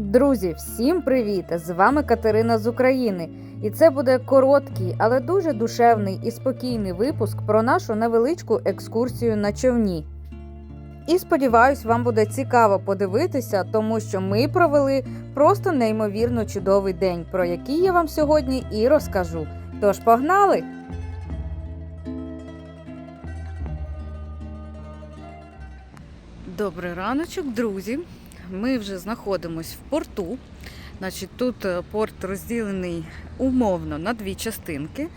Друзі, всім привіт! З вами Катерина з України. І це буде короткий, але дуже душевний і спокійний випуск про нашу невеличку екскурсію на човні. І сподіваюсь, вам буде цікаво подивитися, тому що ми провели просто неймовірно чудовий день, про який я вам сьогодні і розкажу. Тож погнали! Добрий раночок, друзі. Ми вже знаходимося в порту. Значить, тут е, порт розділений умовно на дві частинки.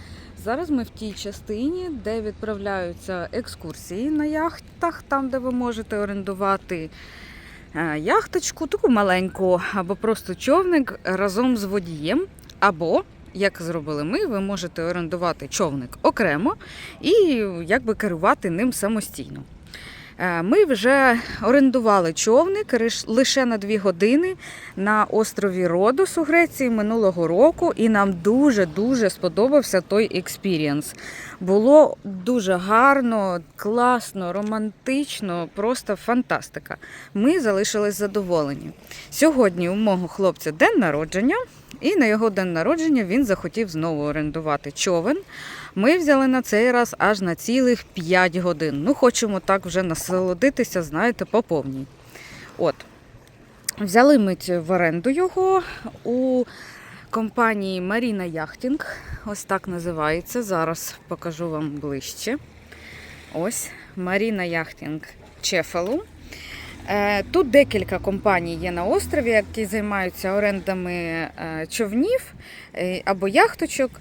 Зараз ми в тій частині, де відправляються екскурсії на яхтах, там, де ви можете орендувати е, яхточку, таку маленьку, або просто човник разом з водієм. Або, як зробили ми, ви можете орендувати човник окремо і якби керувати ним самостійно. Е, Ми вже орендували човник лише на дві години на острові Родос у Греції минулого року, і нам дуже-дуже сподобався той експірієнс. Було дуже гарно, класно, романтично, просто фантастика. Ми залишились задоволені. Сьогодні у мого хлопця день народження, і на його день народження він захотів знову орендувати човен. Ми взяли на цей раз аж на цілих 5 годин. Ну, хочемо так вже насолодитися, знаєте, по повній. От. Взяли ми в оренду його у компанії Маріна Яхтінг. Ось так називається. Зараз покажу вам ближче. Ось Маріна Яхтінг Чефалу. Е, Тут декілька компаній є на острові, які займаються орендами е, човнів е, або яхточок.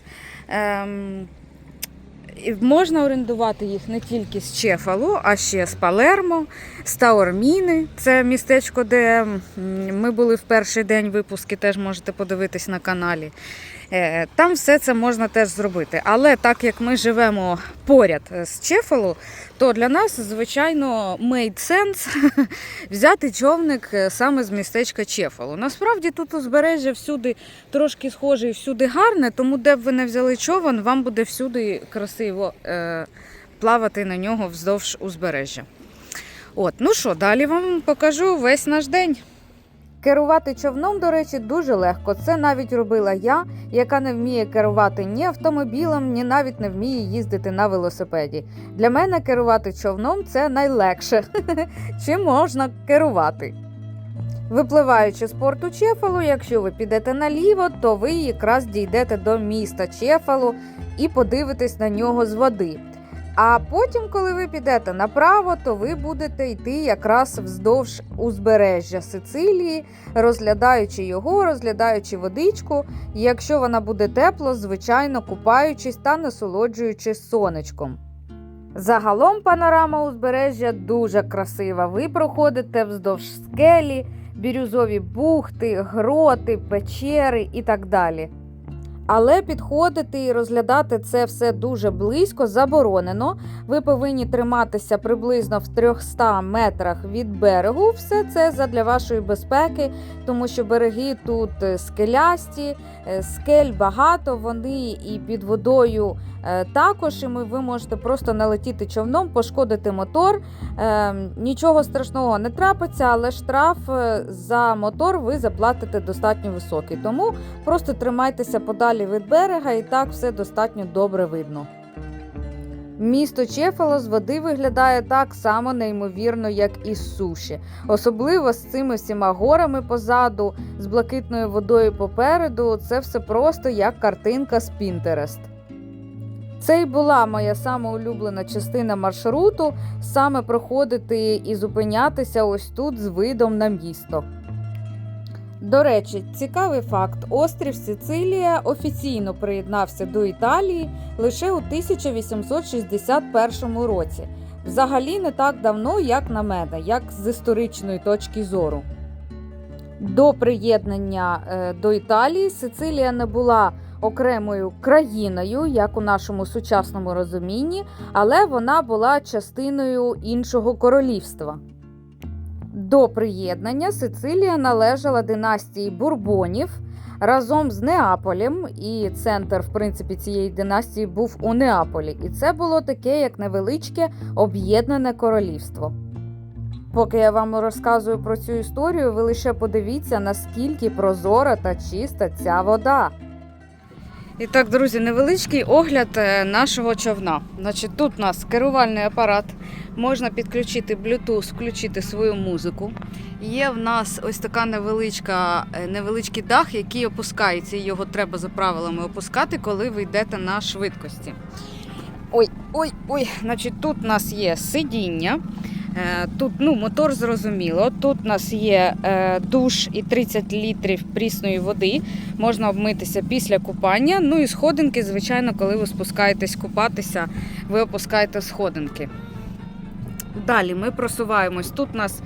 Можна орендувати їх не тільки з Чефалу, а ще з Палермо, з Таорміни. Це містечко, де ми були в перший день випуски, теж можете подивитись на каналі. Е, Там все це можна теж зробити. Але так як ми живемо поряд з Чефалу, то для нас, звичайно, made sense взяти човник е, саме з містечка Чефалу. Насправді тут узбережжя всюди трошки схоже і всюди гарне, тому де б ви не взяли човен, вам буде всюди красиво е, плавати на нього вздовж узбережжя. От, ну що, далі вам покажу весь наш день. Керувати човном, до речі, дуже легко. Це навіть робила я, яка не вміє керувати ні автомобілем, ні навіть не вміє їздити на велосипеді. Для мене керувати човном це найлегше. Чим можна керувати? Випливаючи з порту Чефалу, якщо ви підете наліво, то ви якраз дійдете до міста Чефалу і подивитесь на нього з води. А потім, коли ви підете направо, то ви будете йти якраз вздовж узбережжя Сицилії, розглядаючи його, розглядаючи водичку. Якщо вона буде тепло, звичайно, купаючись та насолоджуючись сонечком. Загалом панорама узбережжя дуже красива. Ви проходите вздовж скелі, бірюзові бухти, гроти, печери і так далі. Але підходити і розглядати це все дуже близько заборонено. Ви повинні триматися приблизно в 300 метрах від берегу. Все це задля вашої безпеки, тому що береги тут е, скелясті, е, скель багато, вони і під водою також. І ви можете просто налетіти човном, пошкодити мотор. Е, Нічого страшного не трапиться, але штраф е, за мотор ви заплатите достатньо високий. Тому Просто тримайтеся подалі від берега, і так все достатньо добре видно. Місто Чефало з води виглядає так само неймовірно, як і з суші, особливо з цими всіма горами позаду, з блакитною водою попереду. Це все просто як картинка з Pinterest. Це й була моя сама улюблена частина маршруту саме проходити і зупинятися ось тут з видом на місто. До речі, цікавий факт: острів Сицилія офіційно приєднався до Італії лише у 1861 році. Взагалі не так давно, як на мене, як з історичної точки зору. До приєднання е, до Італії Сицилія не була окремою країною, як у нашому сучасному розумінні, але вона була частиною іншого королівства. До приєднання Сицилія належала династії Бурбонів разом з Неаполем, і центр, в принципі, цієї династії був у Неаполі. І це було таке як невеличке об'єднане королівство. Поки я вам розказую про цю історію, ви лише подивіться, наскільки прозора та чиста ця вода. І так, друзі, невеличкий огляд е, нашого човна. Значить, тут у нас керувальний апарат, можна підключити Bluetooth, включити свою музику. Є в нас ось така невеличка, е, невеличкий дах, який опускається, і його треба за правилами опускати, коли ви йдете на швидкості. Ой, ой, ой, значить, тут у нас є сидіння. Е, Тут ну, мотор зрозуміло. Тут у нас є е, душ і 30 літрів прісної води. Можна обмитися після купання. Ну і сходинки, звичайно, коли ви спускаєтесь купатися, ви опускаєте сходинки. Далі ми просуваємось. Тут у нас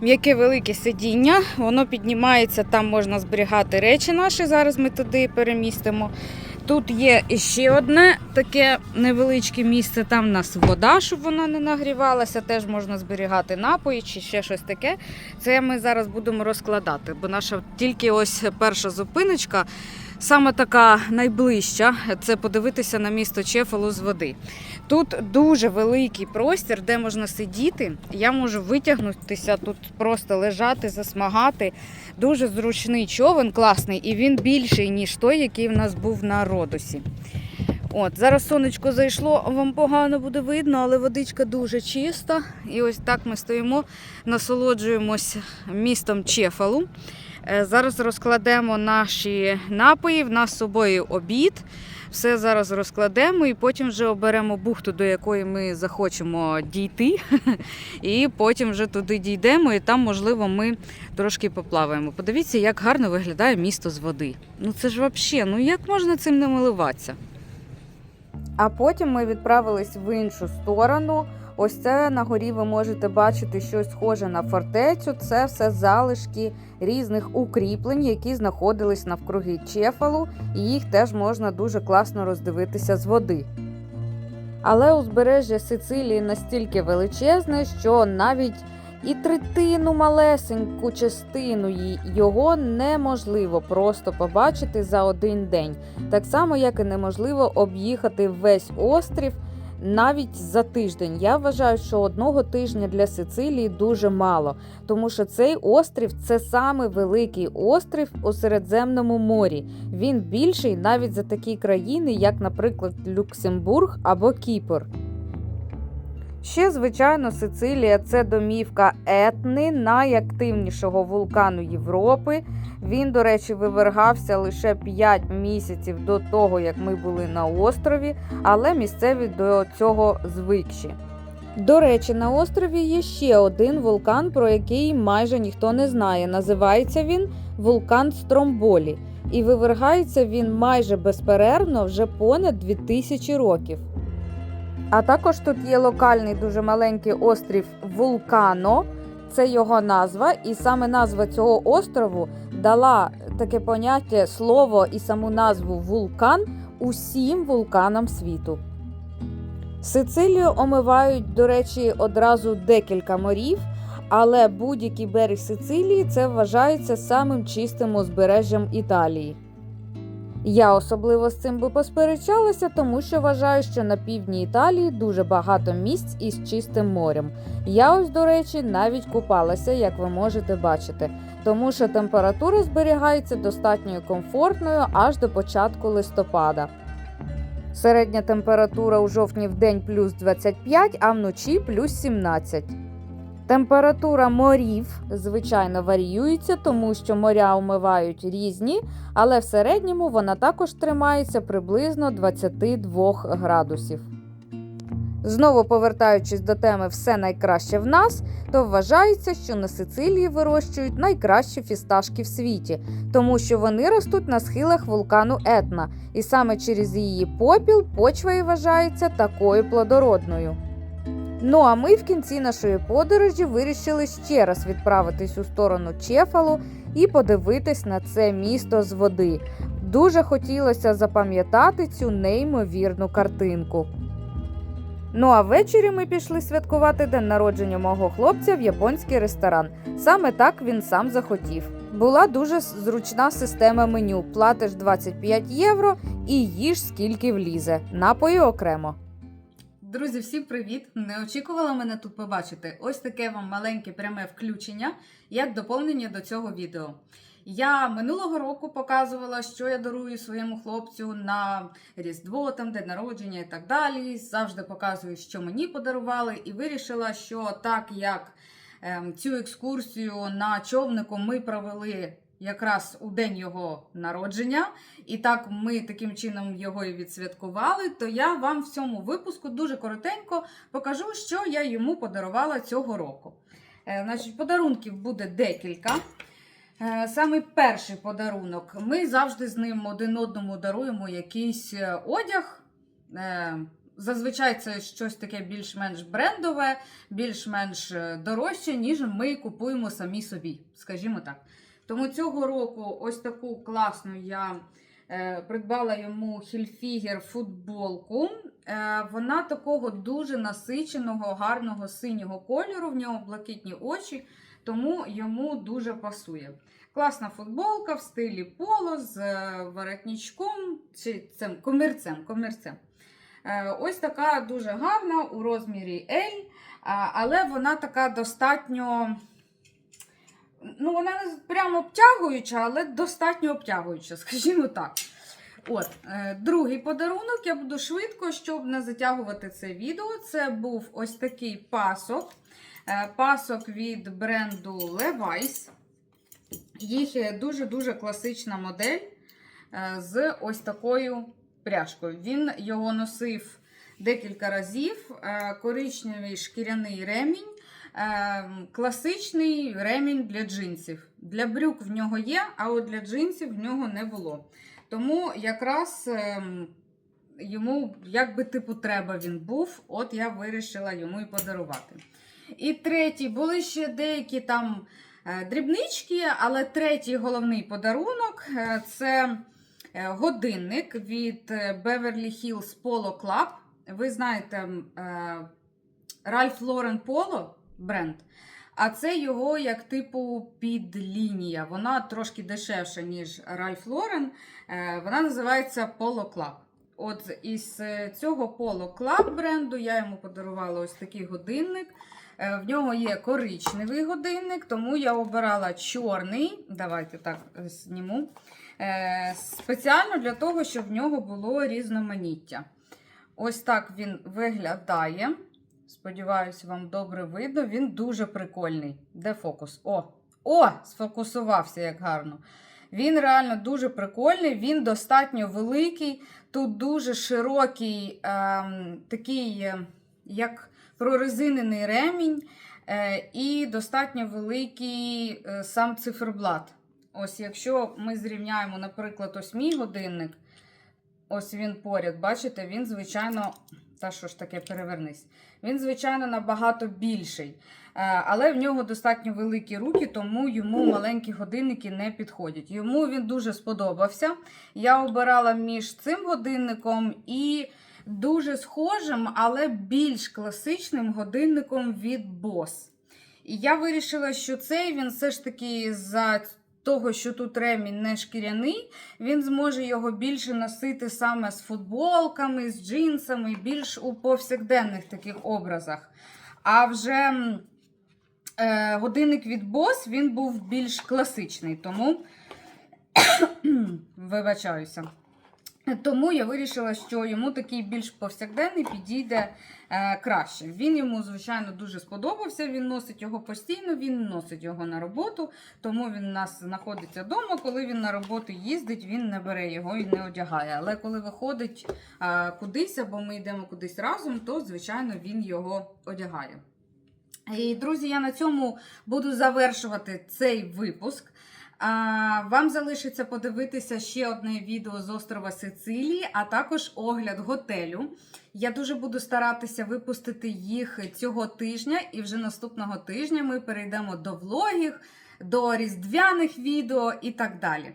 м'яке велике сидіння, воно піднімається, там можна зберігати речі наші. Зараз ми туди перемістимо. Тут є ще одне таке невеличке місце. Там в нас вода, щоб вона не нагрівалася. Теж можна зберігати напої чи ще щось таке. Це ми зараз будемо розкладати, бо наша тільки ось перша зупиночка. Саме така найближча це подивитися на місто Чефалу з води. Тут дуже великий простір, де можна сидіти. Я можу витягнутися тут, просто лежати, засмагати. Дуже зручний човен, класний, і він більший, ніж той, який в нас був на Родосі. От, зараз сонечко зайшло, вам погано буде видно, але водичка дуже чиста. І ось так ми стоїмо, насолоджуємось містом Чефалу. Е, Зараз розкладемо наші напої. В нас з собою обід. Все зараз розкладемо і потім вже оберемо бухту, до якої ми захочемо дійти. І потім вже туди дійдемо, і там, можливо, ми трошки поплаваємо. Подивіться, як гарно виглядає місто з води. Ну це ж взагалі, ну як можна цим не милуватися? А потім ми відправились в іншу сторону. Ось це на горі ви можете бачити щось схоже на фортецю. Це все залишки різних укріплень, які знаходились навкруги Чефалу, і їх теж можна дуже класно роздивитися з води. Але узбережжя Сицилії настільки величезне, що навіть і третину малесеньку частину його неможливо просто побачити за один день. Так само, як і неможливо об'їхати весь острів навіть за тиждень. Я вважаю, що одного тижня для Сицилії дуже мало, тому що цей острів це саме великий острів у Середземному морі. Він більший навіть за такі країни, як, наприклад, Люксембург або Кіпр. Ще, звичайно, Сицилія це домівка етни, найактивнішого вулкану Європи. Він, до речі, вивергався лише 5 місяців до того, як ми були на острові, але місцеві до цього звикші. До речі, на острові є ще один вулкан, про який майже ніхто не знає. Називається він вулкан Стромболі, і вивергається він майже безперервно вже понад 2000 років. А також тут є локальний дуже маленький острів Вулкано. Це його назва, і саме назва цього острову дала таке поняття слово і саму назву вулкан усім вулканам світу. Сицилію омивають, до речі, одразу декілька морів, але будь-який берег Сицилії це вважається самим чистим узбережжям Італії. Я особливо з цим би посперечалася, тому що вважаю, що на півдні Італії дуже багато місць із чистим морем. Я ось, до речі, навіть купалася, як ви можете бачити, тому що температура зберігається достатньо комфортною аж до початку листопада. Середня температура у жовтні в день плюс 25, а вночі плюс 17. Температура морів, звичайно, варіюється, тому що моря омивають різні, але в середньому вона також тримається приблизно 22 градусів. Знову повертаючись до теми все найкраще в нас, то вважається, що на Сицилії вирощують найкращі фісташки в світі, тому що вони ростуть на схилах вулкану Етна, і саме через її попіл почва і вважається такою плодородною. Ну а ми в кінці нашої подорожі вирішили ще раз відправитись у сторону Чефалу і подивитись на це місто з води. Дуже хотілося запам'ятати цю неймовірну картинку. Ну а ввечері ми пішли святкувати день народження мого хлопця в японський ресторан. Саме так він сам захотів. Була дуже зручна система меню. Платиш 25 євро і їж скільки влізе. Напої окремо. Друзі, всім привіт! Не очікувала мене тут побачити. Ось таке вам маленьке пряме включення, як доповнення до цього відео. Я минулого року показувала, що я дарую своєму хлопцю на Різдво, там, день народження і так далі. Завжди показую, що мені подарували, і вирішила, що так як ем, цю екскурсію на човнику ми провели якраз у день його народження, і так ми таким чином його і відсвяткували, то я вам в цьому випуску дуже коротенько покажу, що я йому подарувала цього року. Е, Значить, подарунків буде декілька. Е, Саме перший подарунок. Ми завжди з ним один одному даруємо якийсь е, одяг. Зазвичай це щось таке більш-менш брендове, більш-менш дорожче, ніж ми купуємо самі собі, скажімо так. Тому цього року ось таку класну я е, придбала йому Хільфігер футболку. Е, вона такого дуже насиченого, гарного синього кольору, в нього блакитні очі, тому йому дуже пасує. Класна футболка в стилі поло з е, воротничком, чи цим комірцем. комірцем. Ось така дуже гарна у розмірі L, але вона така достатньо. Ну, вона не прямо обтягуюча, але достатньо обтягуюча, скажімо так. От, е, другий подарунок я буду швидко, щоб не затягувати це відео. Це був ось такий пасок. Е, пасок від бренду Levi's. Їх дуже-дуже класична модель е, з ось такою пряжкою. Він його носив декілька разів. Коричневий шкіряний ремінь. Е, Класичний ремінь для джинсів. Для брюк в нього є, а от для джинсів в нього не було. Тому якраз ем, йому, як би типу, треба він був, от я вирішила йому і подарувати. І третій, були ще деякі там е, дрібнички, але третій головний подарунок е, це е, годинник від Beverly Hills Polo Club. Ви знаєте, Ralph Lauren Polo бренд. А це його як типу підлінія. Вона трошки дешевша, ніж Lauren. Е, Вона називається Polo Club. От із е, цього Polo Club бренду я йому подарувала ось такий годинник. Е, В нього є коричневий годинник, тому я обирала чорний. Давайте так е, зніму. Спеціально для того, щоб в нього було різноманіття. Ось так він виглядає. Сподіваюся, вам добре видно. Він дуже прикольний. Де фокус? О! О! Сфокусувався як гарно. Він реально дуже прикольний, він достатньо великий. Тут дуже широкий, ем, такий, е, як прорезинений ремінь, е, і достатньо великий е, сам циферблат. Ось, якщо ми зрівняємо, наприклад, ось мій годинник, ось він поряд, бачите, він, звичайно, та що ж таке, перевернись. Він, звичайно, набагато більший. Е, Але в нього достатньо великі руки, тому йому маленькі годинники не підходять. Йому він дуже сподобався. Я обирала між цим годинником і дуже схожим, але більш класичним годинником від Boss. І я вирішила, що цей він все ж таки за того, що тут ремінь не шкіряний, він зможе його більше носити саме з футболками, з джинсами, більш у повсякденних таких образах. А вже е, годинник від Boss, він був більш класичний, тому вибачаюся. Тому я вирішила, що йому такий більш повсякденний підійде е, краще. Він йому, звичайно, дуже сподобався. Він носить його постійно, він носить його на роботу, тому він у нас знаходиться вдома. Коли він на роботу їздить, він не бере його і не одягає. Але коли виходить е, кудись або ми йдемо кудись разом, то звичайно він його одягає. І, друзі, я на цьому буду завершувати цей випуск. Вам залишиться подивитися ще одне відео з острова Сицилії, а також огляд готелю. Я дуже буду старатися випустити їх цього тижня, і вже наступного тижня ми перейдемо до влогів, до різдвяних відео і так далі.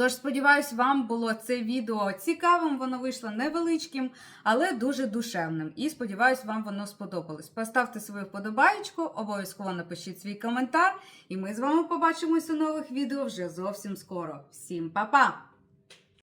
Тож, сподіваюсь, вам було це відео цікавим, воно вийшло невеличким, але дуже душевним. І сподіваюсь, вам воно сподобалось. Поставте свою вподобаєчку, обов'язково напишіть свій коментар, і ми з вами побачимось у нових відео вже зовсім скоро. Всім па-па!